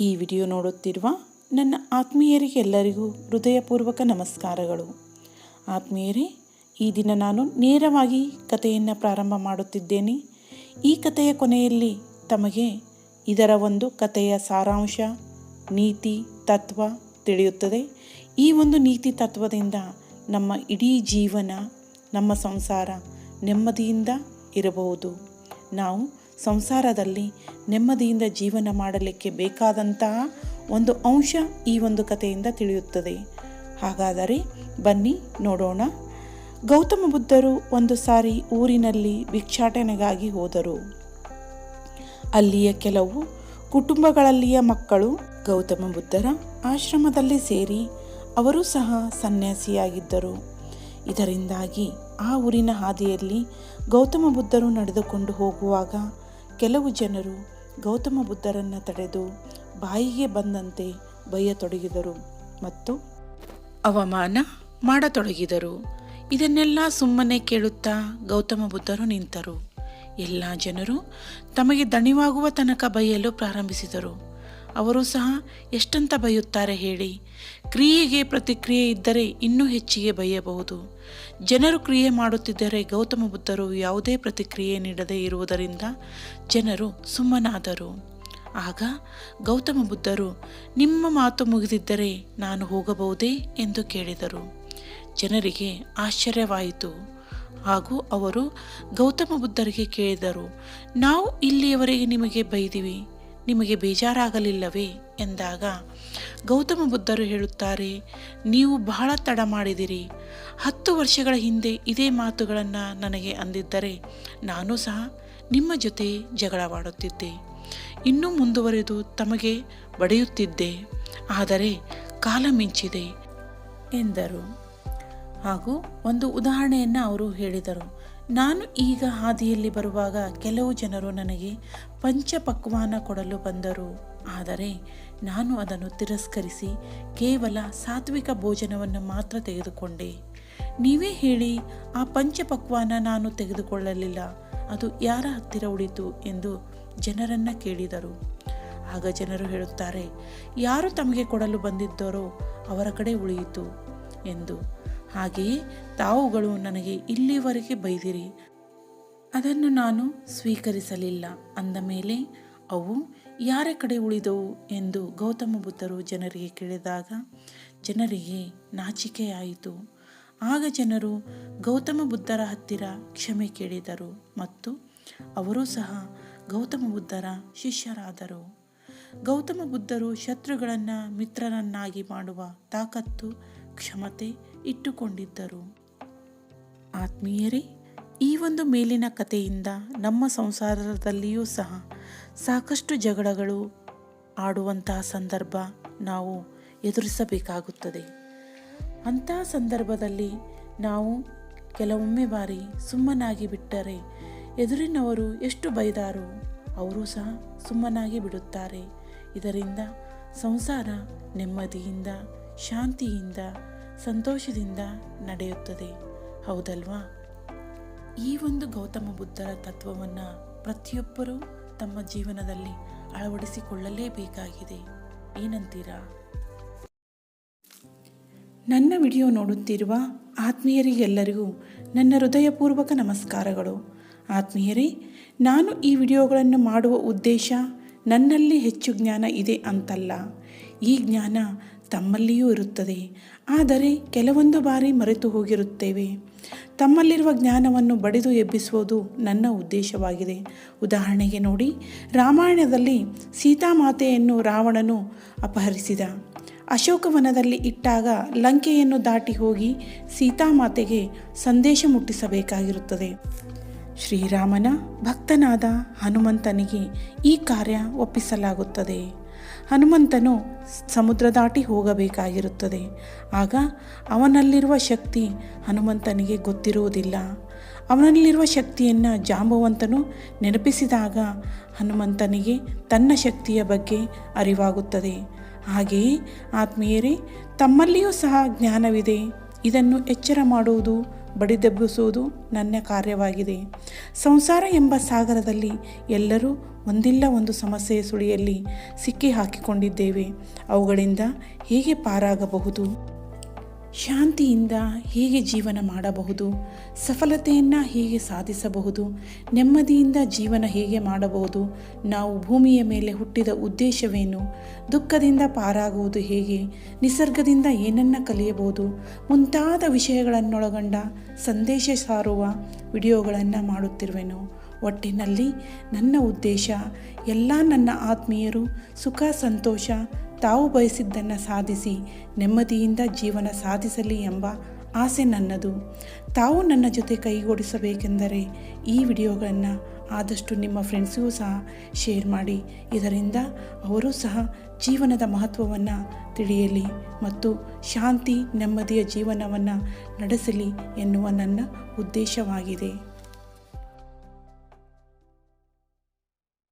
ಈ ವಿಡಿಯೋ ನೋಡುತ್ತಿರುವ ನನ್ನ ಆತ್ಮೀಯರಿಗೆಲ್ಲರಿಗೂ ಹೃದಯಪೂರ್ವಕ ನಮಸ್ಕಾರಗಳು. ಆತ್ಮೀಯರೇ, ಈ ದಿನ ನಾನು ನೇರವಾಗಿ ಕಥೆಯನ್ನು ಪ್ರಾರಂಭ ಮಾಡುತ್ತಿದ್ದೇನೆ. ಈ ಕಥೆಯ ಕೊನೆಯಲ್ಲಿ ತಮಗೆ ಇದರ ಒಂದು ಕಥೆಯ ಸಾರಾಂಶ, ನೀತಿ, ತತ್ವ ತಿಳಿಯುತ್ತದೆ. ಈ ಒಂದು ನೀತಿ, ತತ್ವದಿಂದ ನಮ್ಮ ಇಡೀ ಜೀವನ, ನಮ್ಮ ಸಂಸಾರ ನೆಮ್ಮದಿಯಿಂದ ಇರಬಹುದು. ನಾವು ಸಂಸಾರದಲ್ಲಿ ನೆಮ್ಮದಿಯಿಂದ ಜೀವನ ಮಾಡಲಿಕ್ಕೆ ಬೇಕಾದಂತಹ ಒಂದು ಅಂಶ ಈ ಒಂದು ಕಥೆಯಿಂದ ತಿಳಿಯುತ್ತದೆ. ಹಾಗಾದರೆ ಬನ್ನಿ ನೋಡೋಣ. ಗೌತಮ ಬುದ್ಧರು ಒಂದು ಸಾರಿ ಊರಿನಲ್ಲಿ ಭಿಕ್ಷಾಟನೆಗಾಗಿ ಹೋದರು. ಅಲ್ಲಿಯ ಕೆಲವು ಕುಟುಂಬಗಳಲ್ಲಿಯ ಮಕ್ಕಳು ಗೌತಮ ಬುದ್ಧರ ಆಶ್ರಮದಲ್ಲಿ ಸೇರಿ ಅವರು ಸಹ ಸನ್ಯಾಸಿಯಾಗಿದ್ದರು. ಇದರಿಂದಾಗಿ ಆ ಊರಿನ ಹಾದಿಯಲ್ಲಿ ಗೌತಮ ಬುದ್ಧರು ನಡೆದುಕೊಂಡು ಹೋಗುವಾಗ ಕೆಲವು ಜನರು ಗೌತಮ ಬುದ್ಧರನ್ನು ತಡೆದು ಬಾಯಿಗೆ ಬಂದಂತೆ ಬಯ್ಯತೊಡಗಿದರು ಮತ್ತು ಅವಮಾನ ಮಾಡತೊಡಗಿದರು. ಇದನ್ನೆಲ್ಲ ಸುಮ್ಮನೆ ಕೇಳುತ್ತಾ ಗೌತಮ ಬುದ್ಧರು ನಿಂತರು. ಎಲ್ಲ ಜನರು ತಮಗೆ ದಣಿವಾಗುವ ತನಕ ಬಯ್ಯಲು ಪ್ರಾರಂಭಿಸಿದರು. ಅವರು ಸಹ ಎಷ್ಟಂತ ಬೈಯುತ್ತಾರೆ ಹೇಳಿ. ಕ್ರಿಯೆಗೆ ಪ್ರತಿಕ್ರಿಯೆ ಇದ್ದರೆ ಇನ್ನೂ ಹೆಚ್ಚಿಗೆ ಬೈಯಬಹುದು. ಜನರು ಕ್ರಿಯೆ ಮಾಡುತ್ತಿದ್ದರೆ ಗೌತಮ ಬುದ್ಧರು ಯಾವುದೇ ಪ್ರತಿಕ್ರಿಯೆ ನೀಡದೇ ಇರುವುದರಿಂದ ಜನರು ಸುಮ್ಮನಾದರು. ಆಗ ಗೌತಮ ಬುದ್ಧರು, ನಿಮ್ಮ ಮಾತು ಮುಗಿದಿದ್ದರೆ ನಾನು ಹೋಗಬಹುದೇ ಎಂದು ಕೇಳಿದರು. ಜನರಿಗೆ ಆಶ್ಚರ್ಯವಾಯಿತು. ಹಾಗೂ ಅವರು ಗೌತಮ ಬುದ್ಧರಿಗೆ ಕೇಳಿದರು, ನಾವು ಇಲ್ಲಿಯವರೆಗೆ ನಿಮಗೆ ಬೈದಿವಿ. ನಿಮಗೆ ಬೇಜಾರಾಗಲಿಲ್ಲವೇ? ಎಂದಾಗ, ಗೌತಮ ಬುದ್ಧರು ಹೇಳುತ್ತಾರೆ, ನೀವು ಬಹಳ ತಡ ಮಾಡಿದಿರಿ. ಹತ್ತು ವರ್ಷಗಳ ಹಿಂದೆ ಇದೇ ಮಾತುಗಳನ್ನು ನನಗೆ ಅಂದಿದ್ದರೆ ನಾನು ಸಹ ನಿಮ್ಮ ಜೊತೆ ಜಗಳವಾಡುತ್ತಿದ್ದೆ. ಇನ್ನೂ ಮುಂದುವರೆದು ತಮಗೆ ಬಡಿಯುತ್ತಿದ್ದೆ. ಆದರೆ ಕಾಲ ಮಿಂಚಿದೆ ಎಂದರು. ಹಾಗೂ ಒಂದು ಉದಾಹರಣೆಯನ್ನು ಅವರು ಹೇಳಿದರು. ನಾನು ಈಗ ಹಾದಿಯಲ್ಲಿ ಬರುವಾಗ ಕೆಲವು ಜನರು ನನಗೆ ಪಂಚಪಕ್ವಾನ ಕೊಡಲು ಬಂದರು. ಆದರೆ ನಾನು ಅದನ್ನು ತಿರಸ್ಕರಿಸಿ ಕೇವಲ ಸಾತ್ವಿಕ ಭೋಜನವನ್ನು ಮಾತ್ರ ತೆಗೆದುಕೊಂಡೆ. ನೀವೇ ಹೇಳಿ, ಆ ಪಂಚಪಕ್ವಾನ ನಾನು ತೆಗೆದುಕೊಳ್ಳಲಿಲ್ಲ. ಅದು ಯಾರ ಹತ್ತಿರ ಉಳಿತು ಎಂದು ಜನರನ್ನು ಕೇಳಿದರು. ಆಗ ಜನರು ಹೇಳುತ್ತಾರೆ, ಯಾರು ತಮಗೆ ಕೊಡಲು ಬಂದಿದ್ದರೋ ಅವರ ಕಡೆ ಉಳಿಯಿತು ಎಂದು. ಹಾಗೆಯೇ ತಾವುಗಳು ನನಗೆ ಇಲ್ಲಿವರೆಗೆ ಬೈದಿರಿ. ಅದನ್ನು ನಾನು ಸ್ವೀಕರಿಸಲಿಲ್ಲ. ಅಂದ ಮೇಲೆ, ಅವು ಯಾರ ಕಡೆ ಉಳಿದವು? ಎಂದು ಗೌತಮ ಬುದ್ಧರು ಜನರಿಗೆ ಕೇಳಿದಾಗ, ಜನರಿಗೆ ನಾಚಿಕೆಯಾಯಿತು. ಆಗ ಜನರು ಗೌತಮ ಬುದ್ಧರ ಹತ್ತಿರ ಕ್ಷಮೆ ಕೇಳಿದರು ಮತ್ತು ಅವರೂ ಸಹ ಗೌತಮ ಬುದ್ಧರ ಶಿಷ್ಯರಾದರು. ಗೌತಮ ಬುದ್ಧರು ಶತ್ರುಗಳನ್ನು ಮಿತ್ರರನ್ನಾಗಿ ಮಾಡುವ ತಾಕತ್ತು, ಕ್ಷಮತೆ ಇಟ್ಟುಕೊಂಡಿದ್ದರು. ಆತ್ಮೀಯರೇ ಈ ಒಂದು ಮೇಲಿನ ಕಥೆಯಿಂದ ನಮ್ಮ ಸಂಸಾರದಲ್ಲಿಯೂ ಸಹ ಸಾಕಷ್ಟು ಜಗಳಗಳು ಆಡುವಂತಹ ಸಂದರ್ಭ ನಾವು ಎದುರಿಸಬೇಕಾಗುತ್ತದೆ. ಅಂತಹ ಸಂದರ್ಭದಲ್ಲಿ ನಾವು ಕೆಲವೊಮ್ಮೆ ಬಾರಿ ಸುಮ್ಮನಾಗಿ ಬಿಟ್ಟರೆ ಎದುರಿನವರು ಎಷ್ಟು ಬೈದಾರೋ ಅವರು ಸಹ ಸುಮ್ಮನಾಗಿ ಬಿಡುತ್ತಾರೆ. ಇದರಿಂದ ಸಂಸಾರ ನೆಮ್ಮದಿಯಿಂದ, ಶಾಂತಿಯಿಂದ, ಸಂತೋಷದಿಂದ ನಡೆಯುತ್ತದೆ. ಹೌದಲ್ವಾ? ಈ ಒಂದು ಗೌತಮ ಬುದ್ಧರ ತತ್ವವನ್ನು ಪ್ರತಿಯೊಬ್ಬರೂ ತಮ್ಮ ಜೀವನದಲ್ಲಿ ಅಳವಡಿಸಿಕೊಳ್ಳಲೇಬೇಕಾಗಿದೆ. ಏನಂತೀರಾ? ನನ್ನ ವಿಡಿಯೋ ನೋಡುತ್ತಿರುವ ಆತ್ಮೀಯರಿಗೆಲ್ಲರಿಗೂ ನನ್ನ ಹೃದಯಪೂರ್ವಕ ನಮಸ್ಕಾರಗಳು. ಆತ್ಮೀಯರೇ, ನಾನು ಈ ವಿಡಿಯೋಗಳನ್ನು ಮಾಡುವ ಉದ್ದೇಶ ನನ್ನಲ್ಲಿ ಹೆಚ್ಚು ಜ್ಞಾನ ಇದೆ ಅಂತಲ್ಲ. ಈ ಜ್ಞಾನ ತಮ್ಮಲ್ಲಿಯೂ ಇರುತ್ತದೆ. ಆದರೆ ಕೆಲವೊಂದು ಬಾರಿ ಮರೆತು ಹೋಗಿರುತ್ತೇವೆ. ತಮ್ಮಲ್ಲಿರುವ ಜ್ಞಾನವನ್ನು ಬಡಿದು ಎಬ್ಬಿಸುವುದು ನನ್ನ ಉದ್ದೇಶವಾಗಿದೆ. ಉದಾಹರಣೆಗೆ ನೋಡಿ, ರಾಮಾಯಣದಲ್ಲಿ ಸೀತಾಮಾತೆಯನ್ನು ರಾವಣನು ಅಪಹರಿಸಿದ. ಅಶೋಕವನದಲ್ಲಿ ಇಟ್ಟಾಗ ಲಂಕೆಯನ್ನು ದಾಟಿ ಹೋಗಿ ಸೀತಾಮಾತೆಗೆ ಸಂದೇಶ ಮುಟ್ಟಿಸಬೇಕಾಗಿರುತ್ತದೆ. ಶ್ರೀರಾಮನ ಭಕ್ತನಾದ ಹನುಮಂತನಿಗೆ ಈ ಕಾರ್ಯ ಒಪ್ಪಿಸಲಾಗುತ್ತದೆ. ಹನುಮಂತನು ಸಮುದ್ರ ದಾಟಿ ಹೋಗಬೇಕಾಗಿರುತ್ತದೆ. ಆಗ ಅವನಲ್ಲಿರುವ ಶಕ್ತಿ ಹನುಮಂತನಿಗೆ ಗೊತ್ತಿರುವುದಿಲ್ಲ. ಅವನಲ್ಲಿರುವ ಶಕ್ತಿಯನ್ನು ಜಾಂಬವಂತನು ನೆನಪಿಸಿದಾಗ ಹನುಮಂತನಿಗೆ ತನ್ನ ಶಕ್ತಿಯ ಬಗ್ಗೆ ಅರಿವಾಗುತ್ತದೆ. ಹಾಗೆಯೇ ಆತ್ಮೀಯರೇ, ತಮ್ಮಲ್ಲಿಯೂ ಸಹ ಜ್ಞಾನವಿದೆ. ಇದನ್ನು ಎಚ್ಚರ ಮಾಡುವುದು ಬಡಿದೆಬ್ಬಿಸುವುದು ನನ್ನ ಕಾರ್ಯವಾಗಿದೆ. ಸಂಸಾರ ಎಂಬ ಸಾಗರದಲ್ಲಿ ಎಲ್ಲರೂ ಒಂದಿಲ್ಲ ಒಂದು ಸಮಸ್ಯೆಯ ಸುಳಿಯಲ್ಲಿ ಸಿಕ್ಕಿ ಹಾಕಿಕೊಂಡಿದ್ದೇವೆ. ಅವುಗಳಿಂದ ಹೇಗೆ ಪಾರಾಗಬಹುದು? ಶಾಂತಿಯಿಂದ ಹೇಗೆ ಜೀವನ ಮಾಡಬಹುದು? ಸಫಲತೆಯನ್ನು ಹೇಗೆ ಸಾಧಿಸಬಹುದು? ನೆಮ್ಮದಿಯಿಂದ ಜೀವನ ಹೇಗೆ ಮಾಡಬಹುದು? ನಾವು ಭೂಮಿಯ ಮೇಲೆ ಹುಟ್ಟಿದ ಉದ್ದೇಶವೇನು? ದುಃಖದಿಂದ ಪಾರಾಗುವುದು ಹೇಗೆ? ನಿಸರ್ಗದಿಂದ ಏನನ್ನ ಕಲಿಯಬಹುದು? ಮುಂತಾದ ವಿಷಯಗಳನ್ನೊಳಗೊಂಡ ಸಂದೇಶ ಸಾರುವ ವಿಡಿಯೋಗಳನ್ನು ಮಾಡುತ್ತಿರುವೆನು. ಒಟ್ಟಿನಲ್ಲಿ ನನ್ನ ಉದ್ದೇಶ, ಎಲ್ಲ ನನ್ನ ಆತ್ಮೀಯರು ಸುಖ, ಸಂತೋಷ ತಾವು ಬಯಸಿದ್ದನ್ನು ಸಾಧಿಸಿ, ನೆಮ್ಮದಿಯಿಂದ ಜೀವನ ಸಾಧಿಸಲಿ ಎಂಬ ಆಸೆ ನನ್ನದು. ತಾವು ನನ್ನ ಜೊತೆ ಕೈಗೂಡಿಸಬೇಕೆಂದರೆ ಈ ವಿಡಿಯೋಗಳನ್ನು ಆದಷ್ಟು ನಿಮ್ಮ ಫ್ರೆಂಡ್ಸಿಗೂ ಸಹ ಶೇರ್ ಮಾಡಿ. ಇದರಿಂದ ಅವರು ಸಹ ಜೀವನದ ಮಹತ್ವವನ್ನು ತಿಳಿಯಲಿ ಮತ್ತು ಶಾಂತಿ, ನೆಮ್ಮದಿಯ ಜೀವನವನ್ನು ನಡೆಸಲಿ ಎನ್ನುವ ನನ್ನ ಉದ್ದೇಶವಾಗಿದೆ.